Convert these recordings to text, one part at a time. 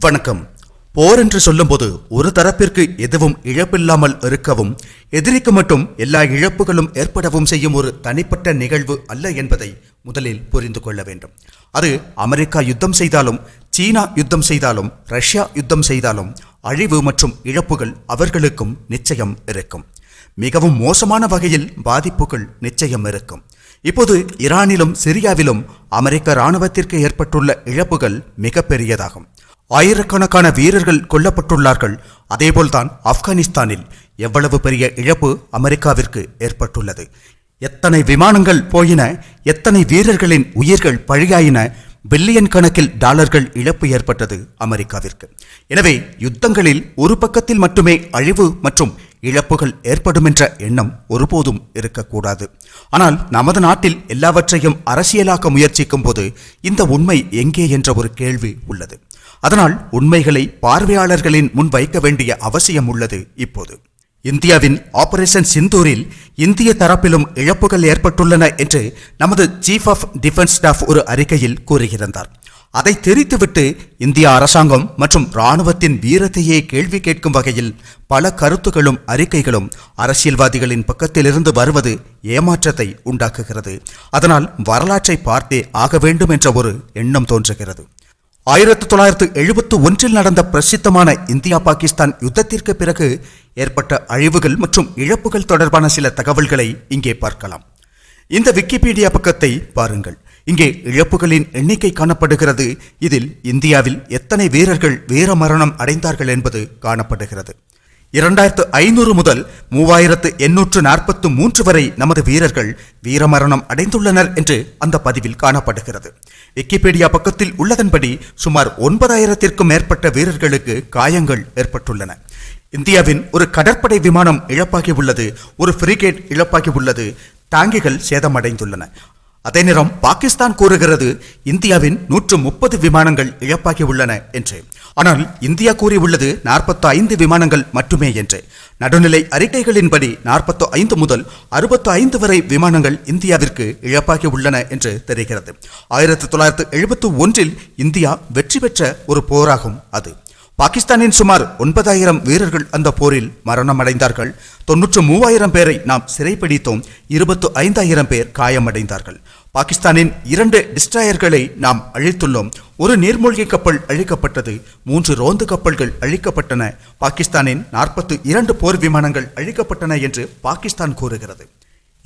வணக்கம். போர் என்று சொல்லும்போது ஒரு தரப்பிற்கு எதுவும் இழப்பில்லாமல் இருக்கவும் எதிரிக்கு மட்டும் எல்லா இழப்புகளும் ஏற்படவும் செய்யும் ஒரு தனிப்பட்ட நிகழ்வு அல்ல என்பதை முதலில் புரிந்து கொள்ள வேண்டும். அது அமெரிக்கா யுத்தம் செய்தாலும் சீனா யுத்தம் செய்தாலும் ரஷ்யா யுத்தம் செய்தாலும் அழிவு மற்றும் இழப்புகள் அவர்களுக்கும் நிச்சயம் இருக்கும். மிகவும் மோசமான வகையில் பாதிப்புகள் நிச்சயம் இருக்கும். இப்போது ஈரானிலும் சிரியாவிலும் அமெரிக்க இராணுவத்திற்கு ஏற்பட்டுள்ள இழப்புகள் மிகப்பெரியதாகும். ஆயிரக்கணக்கான வீரர்கள் கொல்லப்பட்டுள்ளார்கள். அதேபோல்தான் ஆப்கானிஸ்தானில் எவ்வளவு பெரிய இழப்பு அமெரிக்காவிற்கு ஏற்பட்டுள்ளது. எத்தனை விமானங்கள் போயின எத்தனை வீரர்களின் உயிர்கள் பழியாயின பில்லியன் கணக்கில் டாலர்கள் இழப்பு ஏற்பட்டது அமெரிக்காவிற்கு. எனவே யுத்தங்களில் ஒரு பக்கத்தில் மட்டுமே அழிவு மற்றும் இழப்புகள் ஏற்படும் என்ற எண்ணம் ஒருபோதும் இருக்கக்கூடாது. ஆனால் நமது நாட்டில் எல்லாவற்றையும் அரசியலாக்க முயற்சிக்கும் போது இந்த உண்மை எங்கே என்ற ஒரு கேள்வி உள்ளது. அதனால் உண்மைகளை பார்வையாளர்களின் முன் வைக்க வேண்டிய அவசியம் உள்ளது இப்போது. இந்தியாவின் ஆபரேஷன் சிந்தூரில் இந்திய தரப்பிலும் இழப்புகள் ஏற்பட்டுள்ளன என்று நமது சீஃப் ஆஃப் டிஃபென்ஸ் ஸ்டாஃப் ஒரு அறிக்கையில் கூறியிருந்தார். அதை தெரித்துவிட்டு இந்திய அரசாங்கம் மற்றும் இராணுவத்தின் வீரத்தையே கேள்வி கேட்கும் வகையில் பல கருத்துகளும் அறிக்கைகளும் அரசியல்வாதிகளின் பக்கத்திலிருந்து வருவது ஏமாற்றத்தை உண்டாக்குகிறது. அதனால் வரலாற்றை பார்த்தே ஆக வேண்டும் என்ற ஒரு எண்ணம் தோன்றுகிறது. ஆயிரத்தி தொள்ளாயிரத்து எழுபத்து ஒன்றில் நடந்த பிரசித்தமான இந்தியா பாகிஸ்தான் யுத்தத்திற்கு பிறகு ஏற்பட்ட அழிவுகள் மற்றும் இழப்புகள் தொடர்பான சில தகவல்களை இங்கே பார்க்கலாம். இந்த விக்கிபீடியா பக்கத்தை பாருங்கள். இங்கே இழப்புகளின் எண்ணிக்கை காணப்படுகிறது. இதில் இந்தியாவில் எத்தனை வீரர்கள் வீர மரணம் அடைந்தார்கள் என்பது காணப்படுகிறது. இரண்டாயிரத்து ஐநூறு முதல் மூவாயிரத்து எண்ணூற்று நாற்பத்து மூன்று வரை நமது வீரர்கள் வீரமரணம் அடைந்துள்ளனர் என்று அந்த பதிவில் காணப்படுகிறது. விக்கிபீடியா பக்கத்தில் உள்ளதன்படி சுமார் ஒன்பதாயிரத்திற்கும் மேற்பட்ட வீரர்களுக்கு காயங்கள் ஏற்பட்டுள்ளன. இந்தியாவின் ஒரு கடற்படை விமானம் இழப்பாகி உள்ளது ஒரு ஃப்ரிகேட் இழப்பாகி உள்ளது டாங்கிகள் சேதமடைந்துள்ளன. அதே நேரம் பாகிஸ்தான் கூறுகிறது இந்தியாவின் நூற்று முப்பது விமானங்கள் இழப்பாகி உள்ளன என்று. ஆனால் இந்தியா கூறியுள்ளது நாற்பத்தி ஐந்து விமானங்கள் மட்டுமே என்று. நடுநிலை அறிக்கைகளின்படி நாற்பத்தி ஐந்து முதல் அறுபத்தி ஐந்து வரை விமானங்கள் இந்தியாவிற்கு இழப்பாகி உள்ளன என்று தெரிகிறது. ஆயிரத்தி தொள்ளாயிரத்து எழுபத்தி ஒன்றில் இந்தியா வெற்றி பெற்ற ஒரு போராகும் அது. பாகிஸ்தானின் சுமார் ஒன்பதாயிரம் வீரர்கள் அந்த போரில் மரணமடைந்தார்கள். தொன்னூற்று மூவாயிரம் பேரை நாம் சிறைப்பிடித்தோம் இருபத்து ஐந்தாயிரம் பேர் காயமடைந்தார்கள். பாகிஸ்தானின் இரண்டு டிஸ்ட்ராயர்களை நாம் அழித்துள்ளோம். ஒரு நீர்மூழ்கி கப்பல் அழிக்கப்பட்டது மூன்று ரோந்து கப்பல்கள் அழிக்கப்பட்டன. பாகிஸ்தானின் நாற்பத்து இரண்டு போர் விமானங்கள் அழிக்கப்பட்டன என்று பாகிஸ்தான் கூறுகிறது.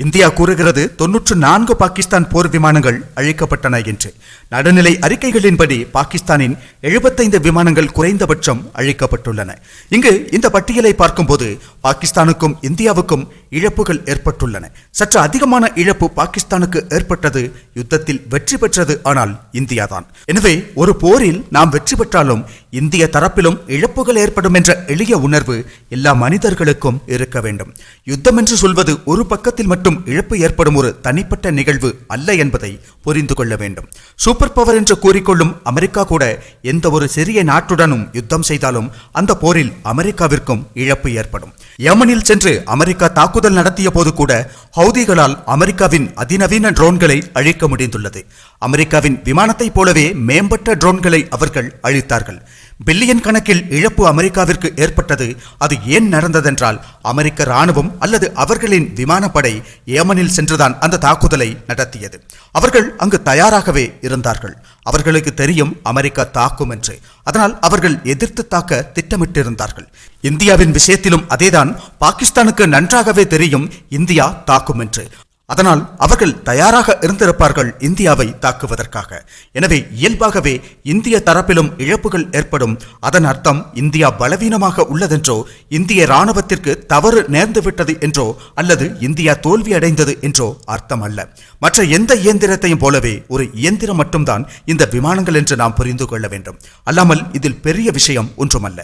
இந்தியா கூறுகிறது தொன்னூற்று நான்கு பாகிஸ்தான் போர் விமானங்கள் அழிக்கப்பட்டன என்று. நடுநிலை அறிக்கைகளின்படி பாகிஸ்தானின் எழுபத்தைந்து விமானங்கள் குறைந்தபட்சம் அழிக்கப்பட்டுள்ளன. இங்கு இந்த பட்டியலை பார்க்கும்போது பாகிஸ்தானுக்கும் இந்தியாவுக்கும் இழப்புகள் ஏற்பட்டுள்ளன. சற்று அதிகமான இழப்பு பாகிஸ்தானுக்கு ஏற்பட்டது யுத்தத்தில் வெற்றி பெற்றது ஆனால் இந்தியாதான். எனவே ஒரு போரில் நாம் வெற்றி பெற்றாலும் இந்திய தரப்பிலும் இழப்புகள் ஏற்படும் என்ற எளிய உணர்வு எல்லா மனிதர்களுக்கும் இருக்க வேண்டும். யுத்தம் என்று சொல்வது ஒரு பக்கத்தில் மட்டும் இழப்பு ஏற்படும் ஒரு தனிப்பட்ட நிகழ்வு அல்ல என்பதை புரிந்து கொள்ள வேண்டும். சூப்பர் பவர் என்று கூறிக்கொள்ளும் அமெரிக்கா கூட எந்த ஒரு சிறிய நாட்டுடனும் யுத்தம் செய்தாலும் அந்த போரில் அமெரிக்காவிற்கும் இழப்பு ஏற்படும். யமனில் சென்று அமெரிக்கா தாக்குதல் நடத்திய போது கூட ஹவுதிகளால் அமெரிக்காவின் அதிநவீன ட்ரோன்களை அழிக்க முடிந்துள்ளது. அமெரிக்காவின் விமானத்தைப் போலவே மேம்பட்ட ட்ரோன்களை அவர்கள் அழித்தார்கள். பில்லியன் கணக்கில் இழப்பு அமெரிக்காவிற்கு ஏற்பட்டது. அது ஏன் நடந்ததென்றால் அமெரிக்க ராணுவம் அல்லது அவர்களின் விமானப்படை ஏமனில் சென்றுதான் அந்த தாக்குதலை நடத்தியது. அவர்கள் அங்கு தயாராகவே இருந்தார்கள். அவர்களுக்கு தெரியும் அமெரிக்கா தாக்கும் என்று. அதனால் அவர்கள் எதிர்த்து தாக்க திட்டமிட்டிருந்தார்கள். இந்தியாவின் விஷயத்திலும் அதேதான். பாகிஸ்தானுக்கு நன்றாகவே தெரியும் இந்தியா தாக்கும் என்று. அதனால் அவர்கள் தயாராக இருந்திருப்பார்கள் இந்தியாவை தாக்குவதற்காக. எனவே இயல்பாகவே இந்திய தரப்பிலும் இழப்புகள் ஏற்படும். அதன் அர்த்தம் இந்தியா பலவீனமாக உள்ளதென்றோ இந்திய இராணுவத்திற்கு தவறு நேர்ந்துவிட்டது என்றோ அல்லது இந்தியா தோல்வி அடைந்தது என்றோ அர்த்தம் அல்ல மற்ற எந்த இயந்திரத்தையும் போலவே ஒரு இயந்திரம் மட்டும்தான் இந்த விமானங்கள் என்று நாம் புரிந்து கொள்ள வேண்டும். அல்லாமல் இதில் பெரிய விஷயம் ஒன்றுமல்ல.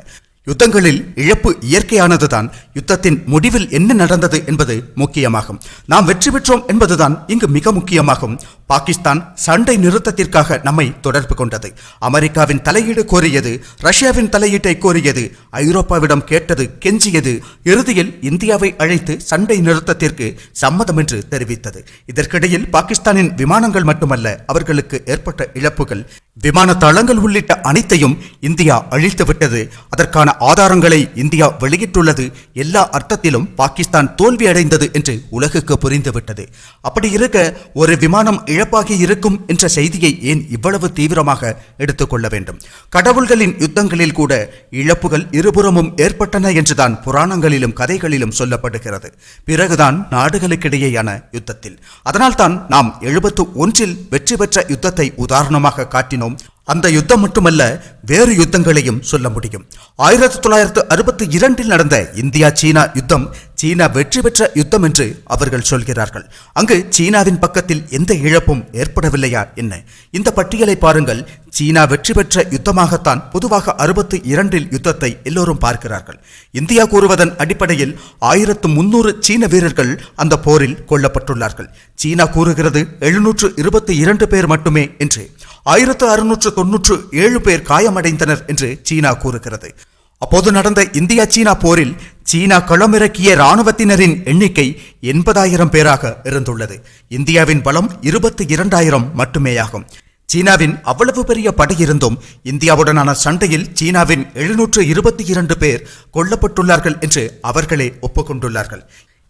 யுத்தங்களில் இழப்பு இயற்கையானதுதான். யுத்தத்தின் முடிவில் என்ன நடந்தது என்பது முக்கியமாகும். நாம் வெற்றி பெற்றோம் என்பதுதான் இங்கு மிக முக்கியமாகும். பாகிஸ்தான் சண்டை நிறுத்தத்திற்காக நம்மை தொடர்பு கொண்டது. அமெரிக்காவின் தலையீடு கோரியது ரஷ்யாவின் தலையீட்டை கோரியது ஐரோப்பாவிடம் கேட்டது கெஞ்சியது. இறுதியில் இந்தியாவை அழைத்து சண்டை நிறுத்தத்திற்கு சம்மதம் என்று தெரிவித்தது. இதற்கிடையில் பாகிஸ்தானின் விமானங்கள் மட்டுமல்ல அவர்களுக்கு ஏற்பட்ட இழப்புகள் விமான தளங்கள் உள்ளிட்ட அனைத்தையும் இந்தியா அழித்துவிட்டது அதற்கான ஆதாரங்களை இந்தியா வெளியிட்டுள்ளது. எல்லா அர்த்தத்திலும் பாகிஸ்தான் தோல்வி அடைந்தது என்று உலகுக்கு புரிந்துவிட்டது அப்படி இருக்க ஒரு விமானம் இழப்பாகி இருக்கும் என்ற செய்தியை ஏன் இவ்வளவு தீவிரமாக எடுத்துக்கொள்ள வேண்டும்? கடவுள்களின் யுத்தங்களில் கூட இழப்புகள் இருபுறமும் ஏற்பட்டன என்றுதான் புராணங்களிலும் கதைகளிலும் சொல்லப்படுகிறது. பிறகுதான் நாடுகளுக்கிடையேயான யுத்தத்தில். அதனால்தான் நாம் எழுபத்து ஒன்றில் வெற்றி பெற்ற யுத்தத்தை உதாரணமாக காட்டினோம். அந்த யுத்தம் மட்டுமல்ல வேறு யுத்தங்களையும் சொல்ல முடியும். ஆயிரத்தி தொள்ளாயிரத்து அறுபத்தி இரண்டில் நடந்த இந்தியா சீனா யுத்தம் சீனா வெற்றி பெற்ற யுத்தம் என்று அவர்கள் சொல்கிறார்கள். அங்கு சீனாவின் பக்கத்தில் எந்த இழப்பும் ஏற்படவில்லையா என்ன? இந்த பட்டியலை பாருங்கள். சீனா வெற்றி பெற்ற யுத்தமாகத்தான் பொதுவாக அறுபத்தி இரண்டில் யுத்தத்தை எல்லோரும் பார்க்கிறார்கள். இந்தியா கூறுவதன் அடிப்படையில் ஆயிரத்து முன்னூறு சீன வீரர்கள் அந்த போரில் கொல்லப்பட்டுள்ளார்கள். சீனா கூறுகிறது எழுநூற்று இருபத்தி இரண்டு பேர் மட்டுமே என்று. ஆயிரத்து அறுநூற்று தொன்னூற்று ஏழு பேர் காயமடைந்தனர் என்று சீனா கூறுகிறது. அப்போது நடந்த இந்தியா சீனா போரில் சீனா களமிறக்கிய இராணுவத்தினரின் எண்ணிக்கை எண்பதாயிரம் பேராக இருந்துள்ளது. இந்தியாவின் பலம் இருபத்தி இரண்டாயிரம் மட்டுமேயாகும். சீனாவின் அவ்வளவு பெரிய படை இருந்தும் இந்தியாவுடனான சண்டையில் சீனாவின் எழுநூற்று இருபத்தி இரண்டு பேர் கொல்லப்பட்டுள்ளார்கள் என்று அவர்களே ஒப்புக்கொண்டுள்ளார்கள்.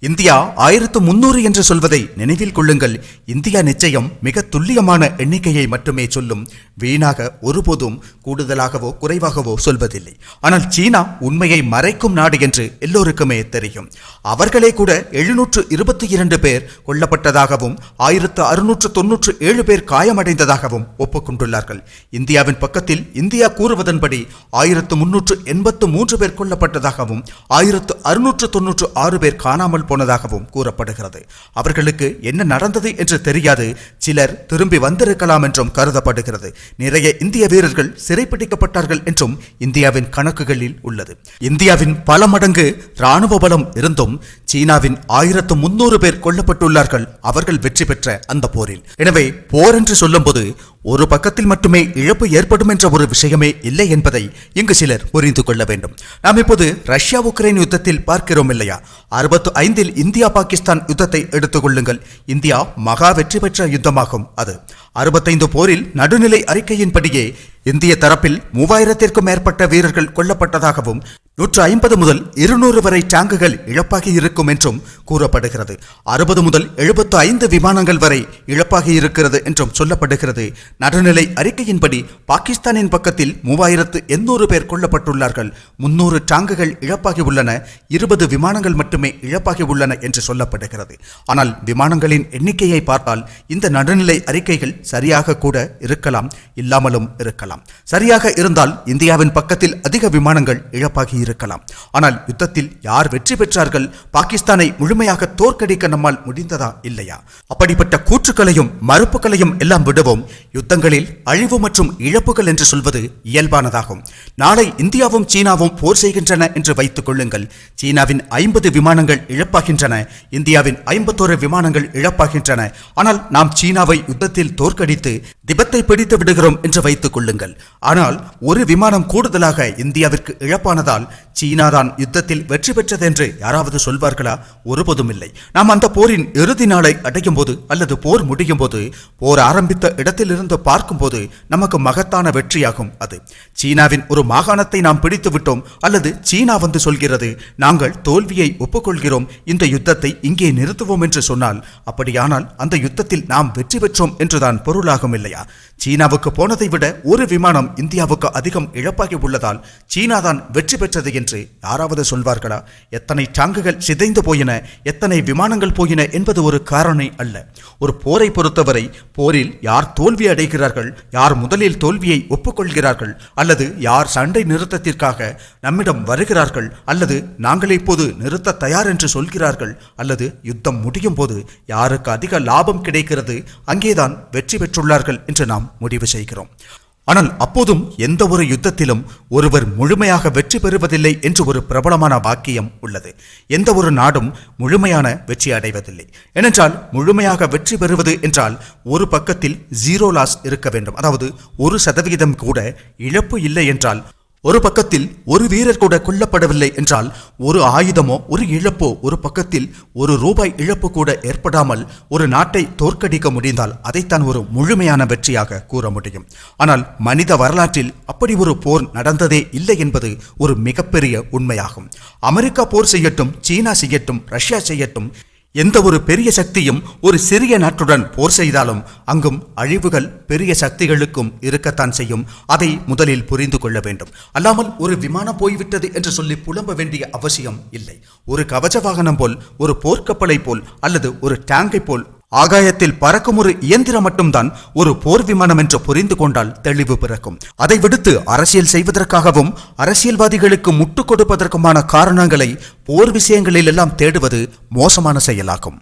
இந்தியா ஆயிரத்து முன்னூறு என்று சொல்வதை நினைவில் கொள்ளுங்கள். இந்தியா நிச்சயம் மிக துல்லியமான எண்ணிக்கையை மட்டுமே சொல்லும். வீணாக ஒருபோதும் கூடுதலாகவோ குறைவாகவோ சொல்வதில்லை. ஆனால் சீனா உண்மையை மறைக்கும் நாடு என்று எல்லோருக்குமே தெரியும். அவர்களே கூட எழுநூற்று இருபத்தி இரண்டு பேர் கொல்லப்பட்டதாகவும் ஆயிரத்து அறுநூற்று தொன்னூற்று ஏழு பேர் காயமடைந்ததாகவும் ஒப்புக்கொண்டுள்ளார்கள். இந்தியாவின் பக்கத்தில் இந்தியா கூறுவதன்படி ஆயிரத்து முன்னூற்று எண்பத்து மூன்று பேர் கொல்லப்பட்டதாகவும் ஆயிரத்து அறுநூற்று தொன்னூற்று ஆறு பேர் காணாமல் போனதாகவும் கூறப்படுகிறது. அவர்களுக்கு என்ன நடந்தது என்று தெரியாது. சிலர் திரும்பி வந்திருக்கலாம் என்றும் கருதப்படுகிறது. நிறைய இந்திய வீரர்கள் சிறைப்பிடிக்கப்பட்டார்கள் என்றும் இந்தியாவின் கணக்குகளில் உள்ளது. இந்தியாவின் பல மடங்கு ராணுவ பலம் இருந்தும் சீனாவின் ஆயிரத்து முன்னூறு பேர் கொல்லப்பட்டுள்ளார்கள். அவர்கள் வெற்றி பெற்ற அந்த போரில். எனவே போர் என்று சொல்லும்போது ஒரு பக்கத்தில் மட்டுமே இழப்பு ஏற்படும் என்ற ஒரு விஷயமே இல்லை என்பதை இங்கு சிலர் புரிந்து கொள்ள வேண்டும். நாம் இப்போது ரஷ்யா உக்ரைன் யுத்தத்தில் பார்க்கிறோம் இல்லையா? அறுபத்து ஐந்தில் இந்தியா பாகிஸ்தான் யுத்தத்தை எடுத்துக்கொள்ளுங்கள் இந்தியா மகா வெற்றி பெற்ற யுத்தமாகும் அது. அறுபத்தைந்து போரில் நடுநிலை அறிக்கையின்படியே இந்திய தரப்பில் மூவாயிரத்திற்கும் மேற்பட்ட வீரர்கள் கொல்லப்பட்டதாகவும் நூற்று ஐம்பது முதல் இருநூறு வரை டேங்குகள் இழப்பாகி இருக்கும் என்றும் கூறப்படுகிறது. அறுபது முதல் எழுபத்து ஐந்து விமானங்கள் வரை இழப்பாகி இருக்கிறது என்றும் சொல்லப்படுகிறது. நடுநிலை அறிக்கையின்படி பாகிஸ்தானின் பக்கத்தில் மூவாயிரத்து எண்ணூறு பேர் கொல்லப்பட்டுள்ளார்கள். முன்னூறு டாங்குகள் இழப்பாகி உள்ளன. இருபது விமானங்கள் மட்டுமே இழப்பாகி உள்ளன என்று சொல்லப்படுகிறது. ஆனால் விமானங்களின் எண்ணிக்கையை பார்த்தால் இந்த நடுநிலை அறிக்கைகள் சரியாக கூட இருக்கலாம் இல்லாமலும் இருக்கலாம். சரியாக இருந்தால் இந்தியாவின் பக்கத்தில் அதிக விமானங்கள் இழப்பாகி இருக்கலாம். ஆனால் யுத்தத்தில் யார் வெற்றி பெற்றார்கள்? பாகிஸ்தானை முழுமையாக தோற்கடிக்க நம்மால் முடிந்ததா? இல்லையா? அப்படிப்பட்ட கூற்றுக்களையும் மறுப்புகளையும் எல்லாம் விடுவோம். யுத்தங்களில் அழிவு மற்றும் இழப்புகள் என்று சொல்வது இயல்பானதாகும். நாளை இந்தியாவும் சீனாவும் போர் செய்கின்றன என்று வைத்துக் கொள்ளுங்கள். சீனாவின் ஐம்பது விமானங்கள் இழப்பாகின்றன. இந்தியாவின் ஐம்பத்தோரு விமானங்கள் இழப்பாகின்றன. ஆனால் நாம் சீனாவை யுத்தத்தில் தோற்கடித்து திபத்தை பிடித்து விடுகிறோம் என்று வைத்துக் கொள்ளுங்கள். ஆனால் ஒரு விமானம் கூடுதலாக இந்தியாவிற்கு இழப்பானதால் சீனாதான் யுத்தத்தில் வெற்றி பெற்றது என்று யாராவது சொல்வார்களா? ஒருபோதும் இல்லை. நாம் அந்த போரின் இறுதி நாளை அடையும் போது அல்லது போர் முடியும் போது போர் ஆரம்பித்த இடத்திலிருந்து பார்க்கும்போது நமக்கு மகத்தான வெற்றியாகும் அது. சீனாவின் ஒரு மாகாணத்தை நாம் பிடித்து விட்டோம் அல்லது சீனா வந்து சொல்கிறது நாங்கள் தோல்வியை ஒப்புக்கொள்கிறோம் இந்த யுத்தத்தை இங்கே நிறுத்துவோம் என்று சொன்னால் அப்படியானால் அந்த யுத்தத்தில் நாம் வெற்றி பெற்றோம் என்றுதான் பொருளாகும் இல்லை. இல்லையா சீனாவுக்கு போனதை விட ஒரு விமானம் இந்தியாவுக்கு அதிகம் இழப்பாகி உள்ளதால் சீனாதான் வெற்றி பெற்றது என்று யாராவது சொல்வார்களா? எத்தனை டாங்குகள் சிதைந்து போயின எத்தனை விமானங்கள் போயின என்பது ஒரு காரணம் அல்ல. ஒரு போரை பொறுத்தவரை போரில் யார் தோல்வி அடைகிறார்கள் யார் முதலில் தோல்வியை ஒப்புக்கொள்கிறார்கள் அல்லது யார் சண்டை நிறுத்தத்திற்காக நம்மிடம் வருகிறார்கள் அல்லது நாங்கள் இப்போது நிறுத்த தயார் என்று சொல்கிறார்கள் அல்லது யுத்தம் முடியும் போது யாருக்கு அதிக லாபம் கிடைக்கிறது அங்கேதான் வெற்றி பெற்றுள்ளார்கள் என்று நாம் முடிவு செய்கிறோம். ஆனால் அப்போதும் எந்த ஒரு யுத்தத்திலும் ஒருவர் முழுமையாக வெற்றி பெறுவதில்லை என்று ஒரு பிரபலமான வாக்கியம் உள்ளது. எந்த ஒரு நாடும் முழுமையான வெற்றி அடைவதில்லை. ஏனென்றால் முழுமையாக வெற்றி பெறுவது என்றால் ஒரு பக்கத்தில் ஜீரோ லாஸ் இருக்க வேண்டும். அதாவது ஒரு சதவிகிதம் கூட இழப்பு இல்லை என்றால் ஒரு பக்கத்தில் ஒரு வீரர் கூட கொல்லப்படவில்லை என்றால் ஒரு ஆயுதமோ ஒரு இழப்போ ஒரு பக்கத்தில் ஒரு ரூபாய் இழப்பு கூட ஏற்படாமல் ஒரு நாட்டை தோற்கடிக்க முடிந்தால் அதைத்தான் ஒரு முழுமையான வெற்றியாக கூற முடியும். ஆனால் மனித வரலாற்றில் அப்படி ஒரு போர் நடந்ததே இல்லை என்பது ஒரு மிகப்பெரிய உண்மையாகும். அமெரிக்கா போர் செய்யட்டும் சீனா செய்யட்டும் ரஷ்யா செய்யட்டும் எந்த ஒரு பெரிய சக்தியும் ஒரு சிறிய நாட்டுடன் போர் செய்தாலும் அங்கும் அழிவுகள் பெரிய சக்திகளுக்கும் இருக்கத்தான் செய்யும். அதை முதலில் புரிந்து கொள்ள வேண்டும். அல்லாமல் ஒரு விமானம் போய்விட்டது என்று சொல்லி புலம்ப வேண்டிய அவசியம் இல்லை. ஒரு கவச வாகனம் போல் ஒரு போர்க்கப்பலை போல் அல்லது ஒரு டேங்கை போல் ஆகாயத்தில் பறக்கும் ஒரு இயந்திரம் மட்டும்தான் ஒரு போர் விமானம் என்று புரிந்து கொண்டால் தெளிவு பிறக்கும். அதை விடுத்து அரசியல் செய்வதற்காகவும் அரசியல்வாதிகளுக்கு முட்டுக் கொடுப்பதற்குமான காரணங்களை போர் விஷயங்களில் எல்லாம் தேடுவது மோசமான செயலாகும்.